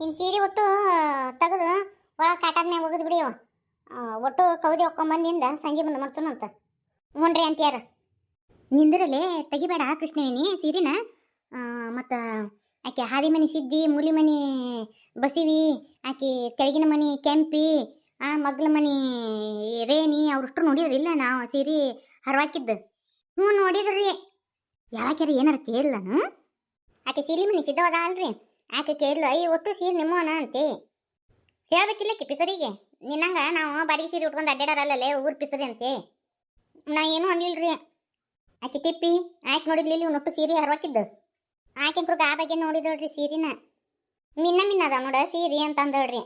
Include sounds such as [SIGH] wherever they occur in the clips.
ಇನ್ನು ಸೀರೆ ಒಟ್ಟು ತೆಗೆದು ಒಳಗೆ ಕಾಟಾದ ಮ್ಯಾಗ ಒಗದು ಬಿಡಿಯೋ. ಒಟ್ಟು ಕೌದಿ ಒಕ್ಕೊಂಬಂದಿಂದ ಸಂಜೆ ಮುಂದೆ ಮಾಡ್ತಾನಂತ ಹ್ಞೂನ್ರಿ ಅಂತ್ಯಾರ. ನಿಂದಿರಲಿ ತೆಗಿಬೇಡ ಕೃಷ್ಣವೇಣಿ ಸೀರಿನ. ಮತ್ತು ಆಕೆ ಹಾದಿ ಮನೆ ಸಿದ್ದಿ, ಮೂಲಿ ಮನೆ ಬಸಿವಿ, ಆಕೆ ತೆಳಗಿನ ಮನೆ ಕೆಂಪಿ, ಆ, ಮಗ್ಲ ಮನೆ ರೇಣಿ ಅವ್ರಷ್ಟು ನೋಡಿದ್ರಿಲ್ಲ ನಾವು ಸೀರೆ ಹರವಾಕಿದ್ದು. ಹ್ಞೂ ನೋಡಿದ್ರಿ. ಯಾವಾಕ್ಯಾರ ಏನಾರು ಕೇಳಲ್ಲ ಆಕೆ ಸೀರೆ ಮನೆ ಸಿದ್ಧವಾದ ಅಲ್ರಿ. ಆಕೆ ಕೇಳಲು ಐ ಒಟ್ಟು ಸೀರೆ ನಿಮ್ಮವನ? ಅಂತೆ. ಹೇಳ್ಬೇಕಿಲ್ಲ ಕಿ ಪಿಸರಿಗೆ. ನಿನ್ನಂಗ ನಾವು ಬಾಡಿಗೆ ಸೀರೆ ಉಟ್ಕೊಂಡು ಅಡ್ಡಾಡರಲ್ಲೇ ಊರು ಪಿಸರಿ ಅಂತೆ. ನಾ ಏನೂ ಅನ್ಲಿಲ್ರಿ ಆಕೆ ತಿಪ್ಪಿ, ಆಕೆ ನೋಡಿದ್ಲಿಲ್ಲ ಇವ್ನು ಒಟ್ಟು ಸೀರೆ ಹರವಾಕಿದ್ದು ಆಕೆ ಆ ಬಗ್ಗೆ ನೋಡಿದಳ್ರಿ ಸೀರಿನ. ಮಿನ್ನ ಮಿನ್ನ ಅದ ನೋಡ ಸೀರೆ ಅಂತ ಅಂದಳ್ರಿ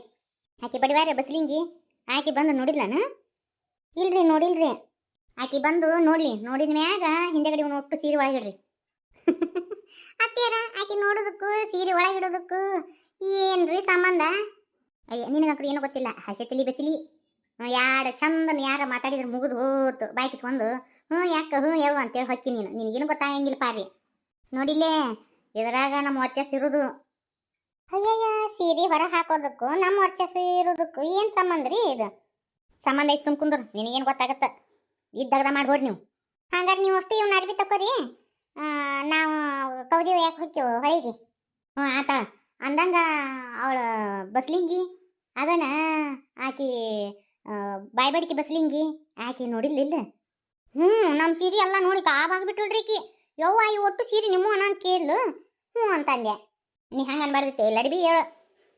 ಆಕೆ ಬಡಿವಾರ ಬಸ್ಲಿಂಗಿ, ಆಕೆ ಬಂದು ನೋಡಿದ್ಲನ? ಇಲ್ರಿ, ನೋಡಿಲ್ರಿ. ಆಕೆ ಬಂದು ನೋಡ್ಲಿ ನೋಡಿದ ಮ್ಯಾಗ ಹಿಂದೆಗಡೆ ಒಟ್ಟು ಸೀರೆ ಒಳಗಿಡ್ರಿ. ಅತ್ತೆಯರ, ಆಕೆ ನೋಡೋದಕ್ಕೂ, ಸೀರೆ ಒಳಗಿಡೋದಕ್ಕೂ ಏನ್ರಿ ಸಂಬಂಧ? ಅಯ್ಯ, ನಿನಗೂ ಏನೂ ಗೊತ್ತಿಲ್ಲ. ಹಸೆ ತಲಿ ಬೆಸಿಲಿ. ಯಾರ ಚಂದನ ಯಾರ ಮಾತಾಡಿದ್ರೆ ಮುಗಿದು ಹೋತು ಬಾಯ್ಕಿಸ್ಕೊಂಡು ಹ್ಞೂ ಯಾಕೆ? ಹ್ಞೂ ಯಾವ ಅಂತೇಳಿ ಹೊಕ್ಕಿ ನೀನು. ನಿನಗೇನು ಗೊತ್ತಾಗಂಗಿಲ್ಲ ಪಾರಿ ನೋಡಿಲ್ಲೇ, ಇದರಾಗ ನಮ್ಮ ವರ್ಚಸ್ ಇರೋದು. ಅಯ್ಯಯ್ಯ, ಸೀರೆ ಹೊರ ಹಾಕೋದಕ್ಕೂ, ನಮ್ಮ ವರ್ಚಸ್ ಇರೋದಕ್ಕೂ ಏನು ಸಂಬಂಧ ರೀ ಇದು? ಸಂಬಂಧ ಐತೆ ಸುಮ್ ಕುಂದ್ರು ನಿನಗೇನು ಗೊತ್ತಾಗತ್ತ? ಇದ್ದಾಗದ ಮಾಡ್ಬೋರಿ ನೀವು. ಹಂಗಾರೆ ನೀವು ಅಷ್ಟು ಇವ್ನ ಅರ್ಬಿ ತಕೋರಿ ನಾವು ಕೌದಿ ಯಾಕೆ ಹೋಗ್ತೇವೆ ಹೊಳಿಗೆ? ಹ್ಞೂ ಆತ. ಅಂದಂಗ ಅವಳ ಬಸ್ಲಿಂಗಿ, ಅದನ್ನ ಆಕಿ ಬಾಯ್ಬಡಿಕೆ ಬಸ್ಲಿಂಗಿ ಆಕಿ ನೋಡಿರ್ಲಿಲ್ಲ. ಹ್ಞೂ ನಮ್ಮ ಸೀರೆ ಎಲ್ಲ ನೋಡಿ ಕಾಬಾಗ್ಬಿಟ್ಬಿಟ್ರಿ ಆಕಿ ಯವ್ವ, ಈ ಒಟ್ಟು ಸೀರೆ ನಿಮ್ಮ ಅಂತ ಕೇಳು ಹ್ಞೂ ಅಂತಂದೆ. ನೀ ಹಂಗೆ ಅನ್ಬಾರ್ದಿತ್ತು ಲಡ್ಬಿ ಹೇಳು.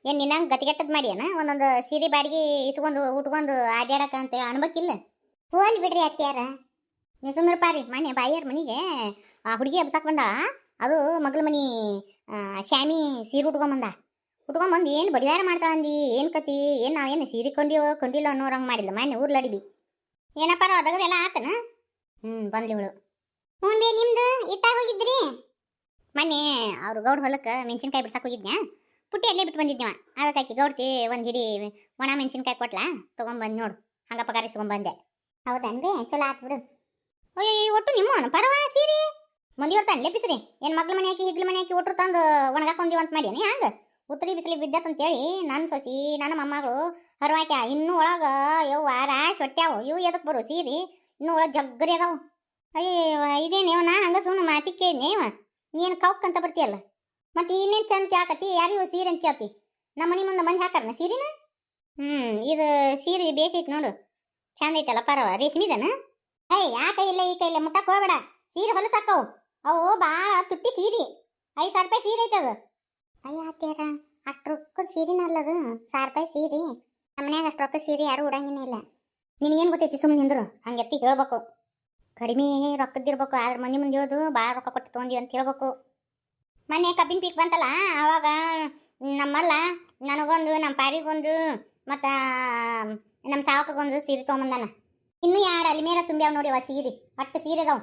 ಏನು ನಿನ್ನಂಗೆ ಗತಿಗೆಟ್ಟದ್ ಮಾಡ್ಯಾನ? ಒಂದೊಂದು ಸೀರೆ ಬಾಡಿಗೆ ಇಸ್ಕೊಂಡು ಉಟ್ಕೊಂಡು ಆಡ್ಯಾಡಕ ಅಂತ ಅನ್ಬೇಕಿಲ್ಲ. ಹೋಲ್ ಬಿಡ್ರಿ ಅತ್ತಿಯಾರ. ನೀವು ಸುಮ್ಮನೆ ಪಾರಿ ಮನೆ ಬಾಯಿಯರ್ ಮನೆಗೆ. ಆ ಹುಡುಗಿ ಹಬ್ಸಕ್ಕೆ ಬಂದಾಳ, ಅದು ಮಗಳ ಮನಿ ಶ್ಯಾಮಿ ಸೀರೆ ಉಟ್ಕೊಂಬಂದ. ಉಟ್ಕೊಂಬಂದು ಏನು ಬಡಿವಾರ ಮಾಡ್ತಾಳ ಅಂದಿ, ಏನು ಕತಿ, ಏನು ನಾವೇನು ಸೀರೆ ಕೊಂಡಿಯೋ, ಕೊಂಡಿಲ್ಲ ಅನ್ನೋರಂಗೆ ಮಾಡಿಲ್ಲ ಮನೆ ಊರ್ ಲಡಿಬಿ ಏನಪ್ಪ ಅದಗದೆಲ್ಲ ಆತನ? ಹ್ಞೂ ಬಂದ್ಲಿ ಇವಳು. ಹ್ಞೂ ಬೇ, ನಿಮ್ದು? ಇಟ್ಟಾಗ ಹೋಗಿದ್ರಿ? ಮೊನ್ನೆ ಅವ್ರು ಗೌಡ್ ಹೊಲಕ್ಕೆ ಮೆಣಸಿನ್ಕಾಯಿ ಬಿಡ್ಸಕ್ಕೆ ಹೋಗಿದ್ನ್ಯಾ? ಪುಟ್ಟಿ ಅಲ್ಲೇ ಬಿಟ್ಟು ಬಂದಿದ್ನವ ಅದಕ್ಕಾಕಿ ಗೌಡ್ತಿ ಒಂದು ಹಿಡಿ ಒಣ ಮೆಣಸಿನ್ಕಾಯಿ ಕೊಟ್ಲಾ, ತೊಗೊಂಬಂದು ನೋಡು, ಹಂಗ ಪಗಾರಿಸ್ಕೊಂಬಂದೆ. ಹೌದನ್ರಿ ಚಲೋ ಆತ್ ಬಿಡು. ಅಯ್ಯೋ ಒಟ್ಟು ನಿಮ್ಮ ಪರವ ಸೀರೆ? ಮಂದಿ ಬರ್ತಾನೆ ಲೆಪ್ಪಿಸ್ರಿ ಏನು ಮಗ್ಳ ಮನೆ ಹಾಕಿ, ಹಿಗ್ಲ ಮನೆ ಹಾಕಿ ಒಟ್ರು ತಂದು ಒಣಗಾಕೊಂದಿವಂತ ಅಂತ ಮಾಡಿ ಹಂಗೆ? ಉತ್ತರಿ ಬಿಸಿಲಿ ಬಿದ್ದತ್ ನನ್ನ ಸೊಸಿ ನನ್ನ ಮೊಮ್ಮಗಳು ಹರವಾಕ್ಯ, ಇನ್ನೂ ಒಳಗೆ ಯವ್ವ, ರಾಶ್ ಹೊಟ್ಟ್ಯಾವು ಇವು ಎದಕ್ಕೆ ಬರು ಸೀರೆ? ಇನ್ನೂ ಒಳಗೆ ಜಗ್ಗರಿ ಅದಾವು. ಅಯ್ಯೋ ಇದೇನೇವ ನಾ ಹಂಗೆ ಸುಮ್ಮನೆ ಮಾತಿ ಕೇಳಿನೇವ ನೀನು ಕೌಕ್ ಅಂತ ಬರ್ತೀಯಲ್ಲ? ಮತ್ತೆ ಇನ್ನೇನು ಚಂದ ಕೇಳಕತ್ತಿ, ಯಾರಿಗೂ ಸೀರೆ ಅಂತ ಕೇಳ್ತಿ? ನಮ್ಮ ಮನೆ ಮುಂದೆ ಮಂದಿ ಹಾಕಾರನ ಸೀರೆನ? ಹ್ಞೂ ಇದು ಸೀರೆ ಬೇಸೈತಿ ನೋಡು. ಚಂದ ಐತಲ್ಲ ಪರವ, ರೇಷ್ಮಿದನ? ಏಯ್ ಕೈ ಇಲ್ಲ ಈ ಕೈ ಇಲ್ಲ ಮುಟ್ಟಕ್ಕೆ ಹೋಗ್ಬೇಡ. ಸೀರೆ ಹೊಲಸಾಕವು ಅವು ಭಾಳ ತುಟ್ಟಿ ಸೀರೆ. ಐದು ಸಾವಿರ ರೂಪಾಯಿ ಸೀರೆ ಐತದು. ಅಯ್ಯ ಅತ್ಯಾರ ಅಷ್ಟು ರೊಕ್ಕದ ಸೀರೆನ ಅಲ್ಲದು ಸಾವಿರ ರೂಪಾಯಿ ಸೀರೆ. ನಮ್ಮ ಮನ್ಯಾಗ ಅಷ್ಟು ರೊಕ್ಕದ ಸೀರೆ ಯಾರು ಉಡಂಗಿನೇ ಇಲ್ಲ. ನಿನಗೇನು ಗೊತ್ತೈತಿ ಸುಮ್ಮನೆ ನಿಂದ್ರು? ಹಂಗೆತ್ತಿ ಹೇಳ್ಬೇಕು. ಕಡಿಮೆ ರೊಕ್ಕದಿರ್ಬೇಕು ಆದ್ರೆ ಮನೆ ಮುಂದೆ ಹೇಳೋದು ಭಾಳ ರೊಕ್ಕ ಕೊಟ್ಟು ತೊಗೊಂಡಿ ಅಂತ ಹೇಳ್ಬೇಕು. ಮೊನ್ನೆ ಕಬ್ಬಿನ ಪೀಕ್ ಬಂತಲ್ಲ, ಅವಾಗ ನಮ್ಮಲ್ಲ, ನನಗೊಂದು ನಮ್ಮ ಪಾರಿಗೊಂದು, ಮತ್ತು ನಮ್ಮ ಸಾವಕಗೊಂದು ಸೀರೆ ತೊಗೊಂಬಂದಾನ. ಇನ್ನೂ ಎರಡು ಅಲ್ಲಿ ಮೇಲೆ ತುಂಬ್ಯಾವ ನೋಡಿ ಅವ ಸೀರೆ. ಒಟ್ಟು ಸೀರೆ ಅದಾವ.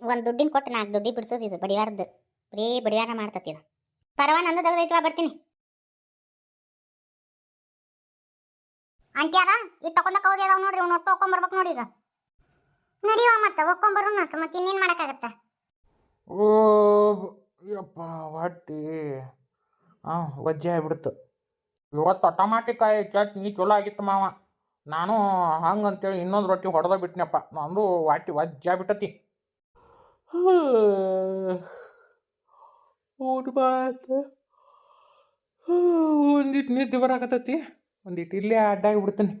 ಒಂದು ದುಡ್ಡಿನ ಕೊಟ್ಟು ನಾಲ್ಕು ದುಡ್ಡಿ ಬಿಡಿಸೋದು ಇದು ಬಡಿವಾರದ್ದು ಬರೀ ಬಡಿವಾರ ಮಾಡ್ತತಿ ಇದು. ಪರವಾ, ನಂದು ತೆಗ್ದೈತ್ವಾ ಬರ್ತೀನಿ. ಅಂಟ್ಯಾರ, ಇದು ತಕೊಂಡ ಕೌದಿ ಅದಾವ ನೋಡ್ರಿ ಅವ್ನು ಒಟ್ಟು ಒಕ್ಕೊಂಬರ್ಬೇಕು ನೋಡಿ ಈಗ. ನಡೀವ ಮತ್ತೆ ಒಕ್ಕೊಂಬರು ಮತ್ತೆ ಮತ್ತೆ ಇನ್ನೇನು ಮಾಡೋಕ್ಕಾಗತ್ತ? ಓ ಯಪ್ಪ, ಹೊಟ್ಟಿ. ಹಾಂ ವಜ್ಜೆ ಆಗ್ಬಿಡ್ತು. ಇವತ್ತು ಟಮಾಟಿಕಾಯಿ ಚಟ್ನಿ ಚಲೋ ಆಗಿತ್ತು ಮಾವ. ನಾನು ಹಂಗಂತೇಳಿ ಇನ್ನೊಂದು ರೊಟ್ಟಿ ಹೊಡೆದ ಬಿಟ್ನಪ್ಪ. ನಂದು ಹೊಟ್ಟಿ ವಜ್ಜೆ ಆಗ್ಬಿಟ್ಟತಿ. ಊಟ ಬಾತ. ಒಂದಿಟ್ಟು ನಿದ್ದೆ ಬರಾಕತ್ತತಿ. ಒಂದಿಟ್ಟು ಇಲ್ಲೇ ಅಡ್ಡಾಗಿ ಬಿಡ್ತೀನಿ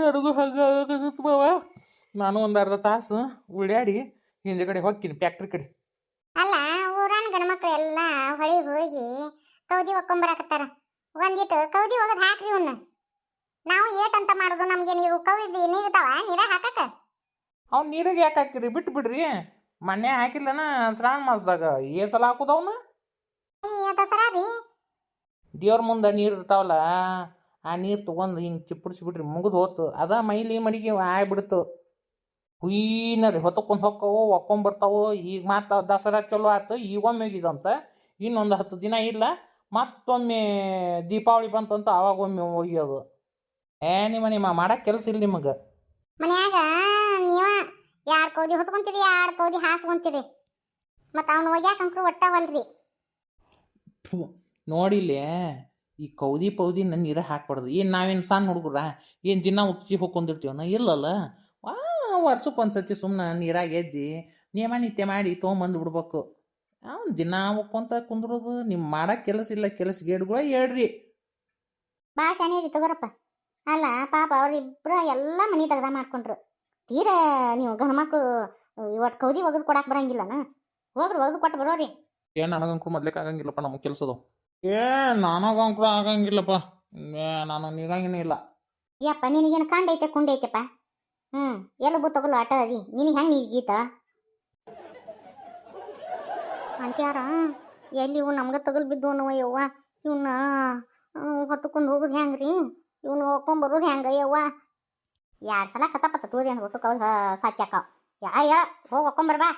ನನಗೂ ಹಂಗಾಗತ್ತ ನಾನು ಒಂದು ಅರ್ಧ ತಾಸು ಉಳ್ಯಾಡಿ ಕಡೆ ಹೋಗ್ತೀನಿ ಫ್ಯಾಕ್ಟ್ರಿ ಕಡೆ. ಅಲ್ಲ, ಊರಾನ ಗಣಮಕ್ಳು ಎಲ್ಲ ಹೊಳಿಗೆ ಹೋಗಿ ಕೌದಿ ಒಕ್ಕೊಂಬರಾಕತ್ತಾರ ಒಂದಿಟ್ಟು ಕೌದಿ ಹೋಗೋದು ಹಾಕ್ರಿ ಇವನ್ನ ನಾವು ಏಟ್ ಅಂತ ಮಾಡೋದು, ನಮ್ಗೆ ನೀವು ಕೌದಿ ನೀಗ್ತಾವ, ನೀರ ಅವ್ನು ನೀರಿಗೆ ಯಾಕೆ ಹಾಕಿರಿ? ಬಿಟ್ಟು ಬಿಡ್ರಿ. ಮೊನ್ನೆ ಹಾಕಿಲ್ಲನ ಶ್ರಾವಣ ಮಾಸದಾಗ ಏ ಸಲ ಹಾಕುದವನ ರೀ. ದೇವ್ರ ಮುಂದೆ ನೀರು ಇರ್ತಾವಲ್ಲ ಆ ನೀರು ತಗೊಂಡು ಹಿಂಗೆ ಚಿಪ್ಪಡಿಸಿ ಬಿಡ್ರಿ ಮುಗಿದು ಹೋತು. ಅದ ಮೈಲಿ ಮಡಿಗೆ ಆಗ್ಬಿಡ್ತು. ಹುಯ್ನರಿ ಹೊತ್ತಕೊಂಡು ಹೊಕ್ಕವು ಒಕ್ಕೊಂಬರ್ತಾವು ಈಗ ಮಾತು ದಸರಾ ಚಲೋ ಆಯ್ತು ಈಗೊಮ್ಮೆ ಹೋಗಿದಂತ ಇನ್ನೊಂದು ಹತ್ತು ದಿನ ಇಲ್ಲ ಮತ್ತೊಮ್ಮೆ ದೀಪಾವಳಿ ಬಂತಂತ ಅವಾಗೊಮ್ಮೆ ಒಯ್ಯೋದು ಏ ನಿಮ್ಮ ನಿಮ್ಮ ಮಾಡಕ್ಕೆ ಕೆಲಸ ಇಲ್ಲ ನಿಮಗೆ? ಮನ್ಯಾಗ ಯಾರ್ ಕೌದಿ ಹೊತ್ಕೊಂತೀರಿ ಯಾರು ಕೌದಿ ಹಾಸ್ಕೊಂತೀರಿ? ಮತ್ತೆ ಅವನು ಒಗ್ಯಾಕ ಅಂಕರು ಒಟ್ಟವಲ್ರಿ. ನೋಡಿಲ್ಲೇ ಈ ಕೌದಿ ಪೌದಿ ನನ್ನ ನೀರ ಹಾಕ್ಬಾರ್ದು. ಏನು ನಾವೇನು ಸಣ್ಣ ಹುಡುಗರ? ಏನು ದಿನ ಉತ್ತಿ ಹೋಗ್ಕೊಂಡಿರ್ತೀವನ ಇಲ್ಲಲ್ಲ? ವಾ ವರ್ಷಕ್ಕೆ ಒಂದು ಸತಿ ಸುಮ್ಮನೆ ನೀರಾಗ ಎದ್ದಿ ನಿಯಮ ನಿತ್ಯ ಮಾಡಿ ತೊಗೊಂಬಂದು ಬಿಡ್ಬೇಕು. ಅವ್ನು ದಿನ ಹೋಗ್ಕೊಂತ ಕುಂದ್ರೋದು ನಿಮ್ಮ ಮಾಡೋ ಕೆಲಸ ಇಲ್ಲ ಕೆಲಸ ಗೇಡ್ಗಳ ಹೇಳ್ರಿ. ಶಾನೆ ತಗೋರಪ್ಪ. ಅಲ್ಲ ಪಾಪ ಅವ್ರಿಬ್ರು ಎಲ್ಲ ಮನೆ ತೆಗ್ದ ಮಾಡ್ಕೊಂಡ್ರು. ತೀರಾ ನೀವು ಗಂಡ್ಮಕ್ಳು ಇವತ್ತು ಕೌದಿ ಒಗದು ಕೊಡಕ್ಕೆ ಬರಂಗಿಲ್ಲನ? ಹೋಗ್ರಿ ಒಗದು ಕೊಟ್ಟು ಬರೋರಿ. ಏ ನನಗಂಕ್ರು ಮೊದ್ಲಿಕ್ಕೆ ಆಗಂಗಿಲ್ಲಪ್ಪ ನಮಗೆ ಕೆಲಸದು. ಏ ನನಗಂಕ್ರು ಆಗಂಗಿಲ್ಲಪ್ಪ. ಏ ನಾನು ನಿಗಂಗಿನೂ ಇಲ್ಲ. ಯಪ್ಪ ನಿನಗೇನು ಕಂಡೈತೆ ಕುಂಡೈತೆಪ್ಪ ಹ್ಞೂ ಎಲಬು ತಗೊಲ್ಲ ಆಟ ಅದಿ? ನಿನಗೆ ಹೆಂಗೆ ನೀ ಗೀತ? ಅಂಟ್ಯಾರ ಎಲ್ಲಿ ಇವು ನಮ್ಗೆ ತಗಲ್ ಬಿದ್ದು ಅನ್ನುವ ಯವ್ವ ಇವನ್ನ ಹೊತ್ತುಕೊಂಡು ಹೋಗೋದು ಹೆಂಗ್ರಿ? ಇವನು ಹೋಗ್ಕೊಂಬರೋದು ಹೆಂಗ ಯವ್ವ? ಎರಡು ಸಲ ಕಸ ಪಸ ತುಳಿದೆ ಅಂದ್ರೆ ಒಟ್ಟು ಕೌದು ಸಾಚ್ಯಾಕ ಯಾ ಯಾ ಹೋಗಿ ಹೊಕ್ಕೊಂಬರ್ಬಾ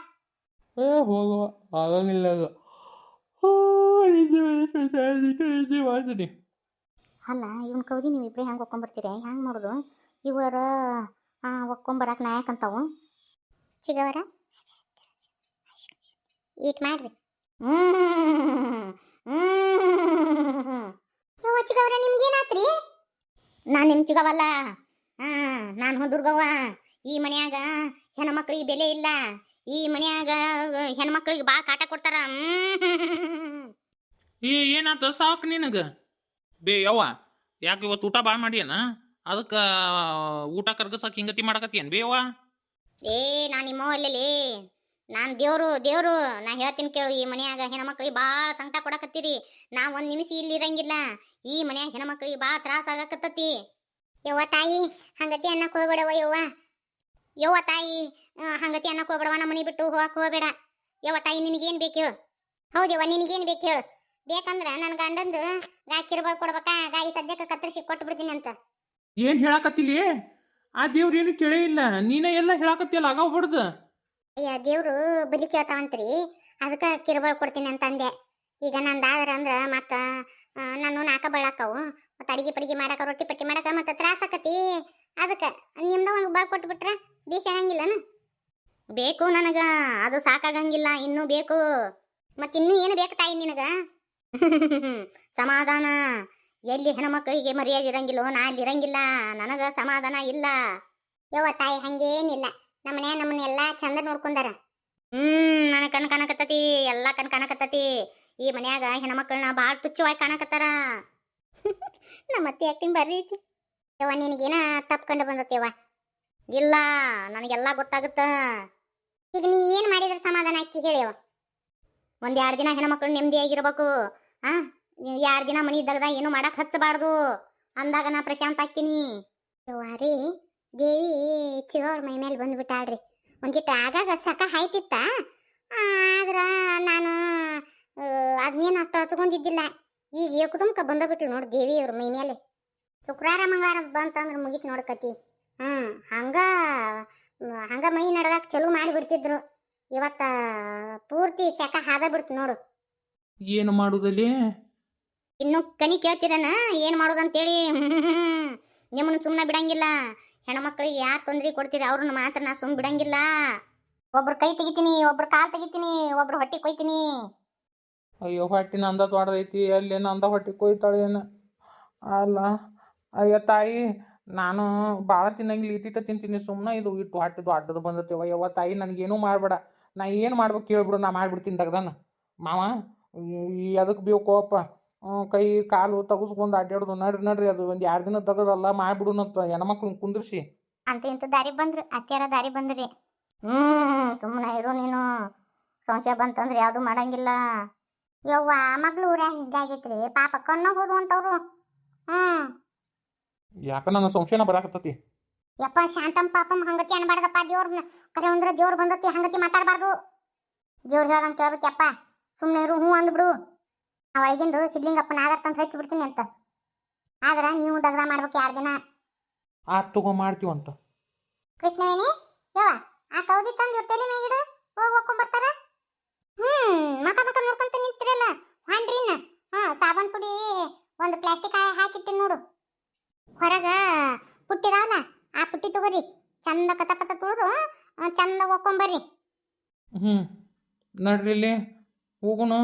ಏ ಹೋಗುವ ಆಗಂಗಿಲ್ಲ ಅದು ಮಾಡ್ತೀನಿ ಅಲ್ಲ ಇವನ್ ಕೌದಿ ನೀವು ಇಬ್ಬರೇ ಹೆಂಗೆ ಒಕ್ಕೊಂಬರ್ತೀರಿ ಹೆಂಗೆ ಮಾಡೋದು ಇವರ ಒಕ್ಕೊಂಬರಕ್ಕೆ ನಾಯಕ್ ಅಂತಾವು ಸಿಗವರ ಈಟ್ ಮಾಡ್ರಿ ಹ್ಞೂ ಚಿಗವ್ರ ನಿಮ್ಗೇನಾತ್ರಿ ನಾನು ನಿಮ್ಮ ಚಿಗವಲ್ಲ ಹಾಂ ನಾನು ದುರ್ಗವ್ವ. ಈ ಮನ್ಯಾಗ ಹೆಣ್ಮಕ್ಳಿಗೆ ಬೆಲೆ ಇಲ್ಲ. ಈ ಮನ್ಯಾಗ ಹೆಣ್ಮಕ್ಳಿಗೆ ಭಾಳ ಕಾಟ ಕೊಡ್ತಾರ. ಏ ಏನಾತ? ಸಾಕು ನಿನಗೆ. ಬೇ ಯವ್ವ ಯಾಕೆ ಇವತ್ತು ಊಟ ಭಾಳ ಮಾಡಿಯನ? ಅದಕ್ಕೆ ಊಟ ಕರ್ಗಸಕ್ಕೆ ಹಿಂಗತಿ ಮಾಡಕತ್ತೀಯನ್? ಬೇ ಯವ್ವ. ಏ ನಾನು ನಿಮ್ಮ ಅಲ್ಲಿ ನಾನು ದೇವ್ರು ದೇವ್ರು. ನಾ ಹೇಳ್ತೀನಿ ಕೇಳು ಈ ಮನ್ಯಾಗ ಹೆಣ್ಮಕ್ಳಿಗೆ ಭಾಳ ಸಂಕಟ ಕೊಡಕತ್ತೀರಿ. ನಾ ಒಂದು ನಿಮಿಷ ಇಲ್ಲಿ ಇರಂಗಿಲ್ಲ. ಈ ಮನ್ಯಾಗ ಹೆಣ್ಮಕ್ಳಿಗೆ ಭಾಳ ತ್ರಾಸ ಆಗಕತ್ತತಿ. ಯವ್ವ ತಾಯಿ ಹಂಗತಿ ಅನ್ನಕ್ಕೆ ಹೋಗ್ಬೇಡವ ಯವ್ವ. ಯವ್ವ ತಾಯಿ ಹಂಗತಿ ಅನ್ನಕ್ಕೆ ಹೋಗ್ಬೇಡವ ನಮ್ಮ ಮನೆ ಬಿಟ್ಟು ಹೋಗಕ್ಕೆ ಹೋಗ್ಬೇಡ. ಯವ್ವ ತಾಯಿ ನಿನಗೇನು ಬೇಕು ಹೇಳು. ಹೌದವ್ವ ನಿನಗೇನು ಬೇಕು ಹೇಳು. ಬೇಕಂದ್ರೆ ನನ್ನ ಗಂಡಂದು ಗಾಯ ಕಿರುಬಳ ಕೊಡ್ಬೇಕಾ ಗಾಯಿ ಸದ್ಯಕ್ಕೆ ಕತ್ತರಿಸಿ ಕೊಟ್ಟು ಬಿಡ್ತೀನಿ ಅಂತ. ಏನು ಹೇಳಕತ್ತಿಲಿ? ಆ ದೇವ್ರು ಏನು ಕೇಳೇ ಇಲ್ಲ. ನೀನೇ ಎಲ್ಲ ಹೇಳಕತ್ತಿಯಲ್ಲ ಆಗ ಹೊಡ್ದು. ಅಯ್ಯ ದೇವ್ರು ಬಲಿ ಕೇಳ್ತಾವಂತ್ರಿ. ಅದಕ್ಕೆ ಕಿರುಬಳ ಕೊಡ್ತೀನಿ ಅಂತಂದೆ. ಈಗ ನಂದಾದ್ರ ಅಂದ್ರ ಮತ್ತ ನಾನು ನಾಕ ಬಳ್ಳಾಕವು. ಮತ್ತೆ ಅಡಿಗೆ ಪಡಿಗೆ ಮಾಡಾಕ, ರೊಟ್ಟಿ ಪಟ್ಟಿ ಮಾಡಾಕ ಮತ್ತೆ ತ್ರಾಸ ಆಕತಿ. ಅದಕ್ಕೆ ನಿಮ್ದ ಒಂದು ಬಾಳ್ ಕೊಟ್ಬಿಟ್ರೆ ಬೇಸ್ ಆಗಂಗಿಲ್ಲನ? ಬೇಕು ನನಗೆ, ಅದು ಸಾಕಾಗಂಗಿಲ್ಲ, ಇನ್ನೂ ಬೇಕು. ಮತ್ತೆ ಇನ್ನೂ ಏನು ಬೇಕು ತಾಯಿ ನಿನಗೆ? [LAUGHS] ಸಮಾಧಾನ. ಎಲ್ಲಿ ಹೆಣ್ಮಕ್ಳಿಗೆ ಮರ್ಯಾದೆ ಇರಂಗಿಲ್ಲೋ, ನಾ ಅಲ್ಲಿ ಇರಂಗಿಲ್ಲ, ನನಗೆ ಸಮಾಧಾನ ಇಲ್ಲ. ಯವ್ವ ತಾಯಿ ಹಂಗೇನಿಲ್ಲ ನಮ್ಮನೆ ನಮ್ಮನ್ನ ಎಲ್ಲಾ ಚಂದ ನೋಡ್ಕೊಂಡಾರ. ಹ್ಮ್ ನನ್ನ ಕಣ್ ಕಾಣಕತ್ತತಿ, ಎಲ್ಲ ಕಣ್ ಕಾಣಕತ್ತತಿ. ಈ ಮನ್ಯಾಗ ಹೆಣ್ಮಕ್ಳನ್ನ ಭಾಳ ತುಚ್ಚವಾಗಿ ಕಾಣಕತ್ತಾರ. ನಮ್ಮ ಅತ್ತೆ ಆಕ್ಟಿಂಗ್ ಬರ್ರಿ ಐತಿ. ಯವ್ವ, ನಿನಗೇನ ತಪ್ಕೊಂಡು ಬಂದತ್ತೇವ ಇಲ್ಲ, ನನಗೆಲ್ಲ ಗೊತ್ತಾಗುತ್ತ. ಈಗ ನೀ ಏನು ಮಾಡಿದ್ರ ಸಮಾಧಾನ ಆಕಿ ಹೇಳಿಯವ ಒಂದ್ ಎರಡ್ ದಿನ ಹೆಣ್ಮಕ್ಳು ನೆಮ್ಮದಿಯಾಗಿರ್ಬೇಕು ಆ ಎರಡ್ ದಿನ ಮನಿ ಇದ್ದಾಗ ಏನು ಮಾಡಕ್ ಹಚ್ಚಬಾರ್ದು. ಅಂದಾಗ ನಾ ಪ್ರಶಾಂತ ಆಕ್ಕಿನಿ. ಯವ್ವಾರಿ ದೇವಿ ಚಿಗೋರ್ ಮೈ ಮೇಲೆ ಬಂದ್ಬಿಟ್ಟಾಳ್ರಿ. ಒಂದಿಟ್ಟು ಆಗಾಗ ಸಕ ಹಾಯ್ತಿತ್ತ? ಆದ್ರ ನಾನು ಅದನ್ನೇನು ಹತ್ತು ಹಚ್ಕೊಂಡಿದ್ದಿಲ್ಲ ಈಗ ಏಕುದುಮ್ಕ ಬಂದಬಿಟ್ಲು ನೋಡಿ ದೇವಿ ಅವ್ರ ಮೈ ಮೇಲೆ ಶುಕ್ರವಾರ ಮಂಗಳವಾರ ಬಂತಂದ್ರೆ ಮುಗೀತು ನೋಡ್ಕತಿ ಹ್ಮ್ ಹಂಗ ಹಂಗ ಮೈ ನಡ್ಗಾಕ ಚಲೋ ಮಾಡಿಬಿಡ್ತಿದ್ರು ಇವತ್ತ ಪೂರ್ತಿ ಸೆಕ ಹಾದ ಬಿಡ್ತು ನೋಡು. ಏನು ಮಾಡುದಲ್ಲಿ? ಇನ್ನು ಕನಿ ಕೇಳ್ತಿರನ? ಏನು ಮಾಡೋದಂತೇಳಿ? [LAUGHS] ನಿಮ್ಮನ್ನು ಸುಮ್ಮನೆ ಬಿಡಂಗಿಲ್ಲ. ಹೆಣ್ಮಕ್ಳಿಗೆ ಯಾರು ತೊಂದರೆ ಕೊಡ್ತೀರಿ ಅವ್ರನ್ನ ಮಾತ್ರ ನಾ ಸುಮ್ಮನೆ ಬಿಡಂಗಿಲ್ಲ. ಒಬ್ರು ಕೈ ತೆಗಿತೀನಿ ಒಬ್ರು ಕಾಲು ತೆಗಿತೀನಿ ಒಬ್ರು ಹೊಟ್ಟೆ ಕೊಯ್ತೀನಿ. ಅಯ್ಯೋ, ಹೊಟ್ಟಿನ ಅಂದ ದೊಡ್ಡದೈತಿ ಅಲ್ಲೇನು ಅಂದ ಹೊಟ್ಟೆ ಕೊಯ್ತಾಳೇನು ಅಲ್ಲ, ಅಯ್ಯ ತಾಯಿ, ನಾನು ಭಾಳ ತಿನ್ನಂಗಿಲ್ಲ ಇಟ್ಟಿಟ್ಟ ತಿಂತೀನಿ ಸುಮ್ಮನೆ ಇದು ಇಟ್ಟು ಹೊಟ್ಟೆ ದೊಡ್ಡದು ಬಂದತ್ತೇವ ಯವ್ವ ತಾಯಿ, ನನಗೇನೂ ಮಾಡಬೇಡ. ನಾ ಏನು ಮಾಡ್ಬೇಕು ಕೇಳ್ಬಿಡು, ನಾ ಮಾಡ್ಬಿಡ್ತೀನಿ ತಗ್ದಾನ. ಮಾವ ಅದಕ್ಕೆ ಬೇಕೋಪ್ಪ ಕೈ, ಕಾಲು ತಗಸ್ಕೊಂಡು ಅಡ್ಡಾಡೋದು ನಡ್ರಿ ನಡ್ರಿ, ಅದು ಒಂದು ಎರಡು ದಿನ ತೆಗದಲ್ಲ ಮಾಡ್ಬಿಡುನತ್ತ ಹೆಣ್ಮಕ್ಳು ಕುಂದ್ರಿಸಿ. ಅಂತ ಇಂಥ ದಾರಿ ಬಂದ್ರಿ ಅತ್ಯಾರ ದಾರಿ ಬಂದ್ರಿ. ಹ್ಞೂ ಸುಮ್ಮನೆ ಇರು ನೀನು. ಸಂಶಯ ಬಂತಂದ್ರೆ ಯಾವುದು ಮಾಡಂಗಿಲ್ಲ. ಯವ್ವ ಮಗ್ಳು ಊರಾಗ ಹಿಂಗಾಗೈತ್ರಿ ಪಾಪ ಕಣ್ಣ ಹೋದು ಅಂತವ್ರು ಹ್ಮ್. ಯಾಕ ನನ್ನ ಸಂಶಯನ ಬರಾಕತ್ತತಿ? ಯಪ್ಪ ಶಾಂತಂ ಪಾಪಂ ಹಂಗತಿ ಅನ್ಬಾರ್ದಪ್ಪ ದೇವ್ರ ಕರೆ ಅಂದ್ರೆ ದೇವ್ರ ಬಂದತಿ ಹಂಗತಿ ಮಾತಾಡಬಾರ್ದು. ದೇವ್ರ ಹೇಳ್ದಂಗೆ ಕೇಳ್ಬೇಕಪ್ಪ ಸುಮ್ಮನೆ ಇರು ಹ್ಞೂ ಅಂದ್ಬಿಡು ಆ ಒಳಗಿಂದು ಸಿದ್ಲಿಂಗಪ್ಪ ನಾಗರ್ತಂತ ಹಚ್ಚಿ ಬಿಡ್ತೀನಿ ಅಂತ. ಆದ್ರೆ ನೀವು ದಗ್ದ ಮಾಡ್ಬೇಕು ಎರಡು ದಿನ? ಆತ್ ತಗೋ ಮಾಡ್ತೀವಂತ ಕೃಷ್ಣವೇಣಿ ಯವ್ವ ಆ ಕೌದಿ ತಂದು ಇವ್ರ ತಲೆ ಮೇಗಿಡು ಹೋಗಿ ಹೋಗ್ಕೊಂಡ್ ಬರ್ತಾರ? ಹ್ಮ್ ಮಕ ಮಕ ನಿಂತಿರಲ್ಲ ಹಾಂಡ್ರಿನ? ಹಾ ಸಾಬನ್ ಪುಡಿ ಒಂದು ಪ್ಲಾಸ್ಟಿಕ್ ಹಾಕಿಟ್ಟು ನೋಡು. ಹೊರಗ ಪುಟ್ಟಿದಾವಲ್ಲ ಆ ಪುಟ್ಟಿ ತಗೋರಿ. ಚಂದ ಕತ ಕತ ತುಳಿದು ಚಂದ ಹೋಗ್ಕೊಂಬರ್ರಿ ಹ್ಞೂ ನಡ್ರಿ ಇಲ್ಲಿ. ಹೋಗುನು.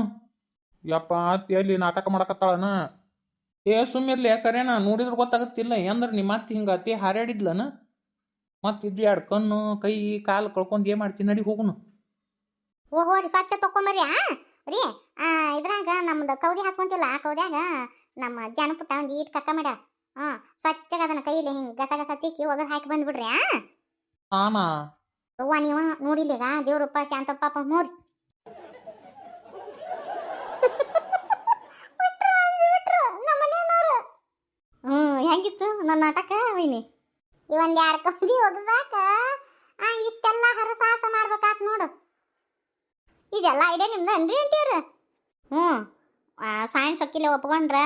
ಯಪ್ಪ ಅತ್ತಿ ಅಲ್ಲಿ ನಾಟಕ ಮಾಡಕತ್ತಾಳನ? ಏ ಸುಮ್ಮಿರ್ಲಿ ಕರೇನ ನೋಡಿದ್ರೆ ಗೊತ್ತಾಗತ್ತಿಲ್ಲ. ಎಂದ್ರೆ ನಿಮ್ಮ ಅತ್ತಿ ಹಿಂಗೆ ಅತಿ ಹಾರಾಡಿದ್ಲನ? ಮತ್ತೆ ಇದ್ರಿ ಎರಡು ಕಣ್ಣು ಕೈ ಕಾಲು ಕಳ್ಕೊಂಡು ಏನು ಮಾಡ್ತೀನಿ ನಡಿ ಹೋಗುನು. ಓಹೋ ರೀ ಸ್ವಚ್ಛ ತಕೊಂಬರ್ರಿ ರೀ ಇದ್ರಾಗ ನಮ್ದು ಕೌದಿ ಹಾಕೊಂತಿಲ್ಲ ಆ ಕೌದ್ಯಾಗ ನಮ್ಮ ಜಾನಪುಟ್ಟ ಒಂದು ಈಟ್ ಕಕ್ಕ ಮಾಡ ಹಾ ಸ್ವಚ್ಛಗ ಅದನ್ನ ಕೈಲಿ ಹಿಂಗೆ ಗಸ ಗಸ ತಿಕ್ಕಿ ಒಗದ್ ಹಾಕಿ ಬಂದ್ಬಿಡ್ರಿ ಆ? ನಾನಾ ಅವ್ವ ನೀವ ನೋಡಿಲ್ಲೀಗ ದೇವ್ರಪ್ಪ ಶಾಂತಪ್ಪ ಪಾಪ ಮೂರಿ. [LAUGHS] ಹ್ಮ್ ಹೆಂಗಿತ್ತು ನನ್ನ ನಾಟಕ ವೈನಿ? ಇವೊಂದ್ ಎರಡು ಕೌದಿ ಒಗದಾಕ ಆ ಇಷ್ಟೆಲ್ಲ ಹರಸಾಹಸ ಮಾಡ್ಬೇಕಾತ್ ನೋಡು ಇದೆಲ್ಲ ಐಡಿಯಾ ನಿಮ್ದು ಅನ್ರಿ ಅಂತೀರ ಹ್ಞೂ. ಸೈನ್ಸ್ ಒಕ್ಕಿಲ್ಲ ಒಪ್ಕೊಂಡ್ರ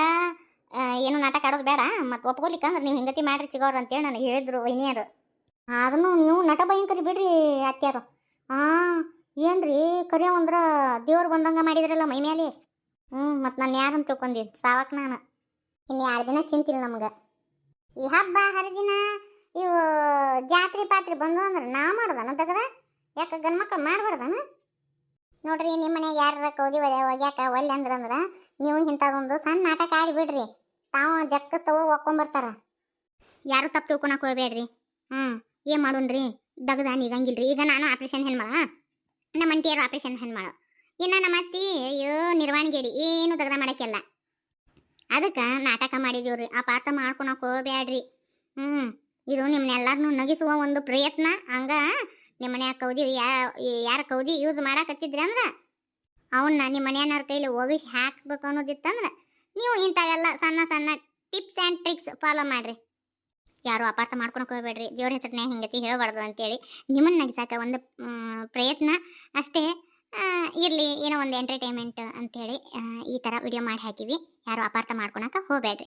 ಏನು ನಾಟಕ ಆಡೋದು ಬೇಡ ಮತ್ತು ಒಪ್ಕೊಲಿಕ್ಕಂದ್ರೆ ನೀವು ಹಿಂಗತಿ ಮಾಡ್ರಿ ಸಿಗೋರು ಅಂತೇಳಿ ನನಗೆ ಹೇಳಿದ್ರು ವೈನಿಯರು. ಅದನ್ನು ನೀವು ನಟ ಭಯಂಕರಿ ಬಿಡ್ರಿ ಅತ್ಯಾರು ಹಾಂ ಏನ್ರಿ ಕರೆ ಅಂದ್ರೆ ದೇವ್ರು ಬಂದಂಗೆ ಮಾಡಿದ್ರಲ್ಲ ಮೈ ಮೇಲೆ ಹ್ಞೂ ಮತ್ತು ನಾನು ಯಾರಂತ ತಿಳ್ಕೊಂಡಿ ಸಾವಕ್ಕೆ ನಾನು. ಇನ್ನು ಎರಡು ದಿನ ಚಿಂತಿಲ್ಲ ನಮ್ಗೆ. ಈ ಹಬ್ಬ, ಹರಿದಿನ, ಇವು ಜಾತ್ರೆ ಪಾತ್ರೆ ಬಂದು ಅಂದ್ರೆ ನಾ ಮಾಡ್ದಾನ ತೆಗದ ಯಾಕೆ ಗಂಡು ಮಕ್ಕಳು ಮಾಡ್ಬಾರ್ದನ? ನೋಡ್ರಿ ನಿಮ್ಮ ಮನೆಗೆ ಯಾರ ಕೌದಿ ಒಗ್ಯಾಕ ಒಲ್ಲೆ ಅಂದ್ರಂದ್ರ ನೀವು ಇಂಥದೊಂದು ಸಣ್ಣ ನಾಟಕ ಆಡಿಬಿಡ್ರಿ. ತಾವು ಜಕ್ಕ ತಗೋ ಒಕ್ಕೊಂಬರ್ತಾರ. ಯಾರು ತಪ್ಪು ತಿಳ್ಕೊಳಕ್ ಹೋಗ್ಬೇಡ್ರಿ ಹ್ಞೂ ಏನು ಮಾಡೋಣ್ರಿ? ದಗದ ನೀಗಂಗಿಲ್ರಿ. ಈಗ ನಾನು ಆಪ್ರೇಷನ್ ಹೆಣ್ಣು ಮಾಡ ನಮ್ಮ ಅಂಟಿಯರು ಆಪ್ರೇಷನ್ ಹೆಣ್ಣು ಮಾಡೋ ಇನ್ನು ನಮ್ಮ ಅತ್ತಿ, ಅಯ್ಯೋ, ನಿರ್ವಾಣಿಗೇಡಿ, ಏನು ದಗದ ಮಾಡಕ್ಕೆಲ್ಲ. ಅದಕ್ಕೆ ನಾಟಕ ಮಾಡಿದೀವ್ರಿ. ಅಪಾರ್ಥ ಮಾಡ್ಕೊಳಕ್ ಹೋಗ್ಬೇಡ್ರಿ ಹ್ಞೂ ಇದು ನಿಮ್ಮನ್ನೆಲ್ಲರನ್ನೂ ನಗಿಸುವ ಒಂದು ಪ್ರಯತ್ನ. ಹಂಗ ನಿಮ್ಮ ಮನ್ಯಾಗ ಕೌದಿ ಯಾ, ಯಾರ ಕೌದಿ ಯೂಸ್ ಮಾಡಾಕತ್ತಿದ್ರಿ ಅಂದ್ರೆ ಅವನ್ನ ನಿಮ್ಮ ಮನೆಯವ್ರ ಕೈಲಿ ಒಗಿಸಿ ಹಾಕ್ಬೇಕು ಅನ್ನೋದಿತ್ತಂದ್ರೆ, ನೀವು ಇಂಥವೆಲ್ಲ ಸಣ್ಣ ಸಣ್ಣ ಟಿಪ್ಸ್ ಆ್ಯಂಡ್ ಟ್ರಿಕ್ಸ್ ಫಾಲೋ ಮಾಡ್ರಿ. ಯಾರು ಅಪಾರ್ಥ ಮಾಡ್ಕೊಳಕ್ಕೆ ಹೋಗ್ಬೇಡ್ರಿ. ದೇವ್ರ ಹೆಸರನ್ನೇ ಹಿಂಗತಿ ಹೇಳಬಾರ್ದು ಅಂತೇಳಿ ನಿಮ್ಮನ್ನ ನಗಿಸಾಕ ಒಂದು ಪ್ರಯತ್ನ ಅಷ್ಟೇ. ಇರಲಿ, ಏನೋ ಒಂದು ಎಂಟರ್ಟೈನ್ಮೆಂಟ್ ಅಂತೇಳಿ ಈ ಥರ ವಿಡಿಯೋ ಮಾಡಿ ಹಾಕಿವಿ. ಯಾರು ಅಪಾರ್ಥ ಮಾಡ್ಕೊಳಕ್ಕೆ ಹೋಗ್ಬೇಡ್ರಿ.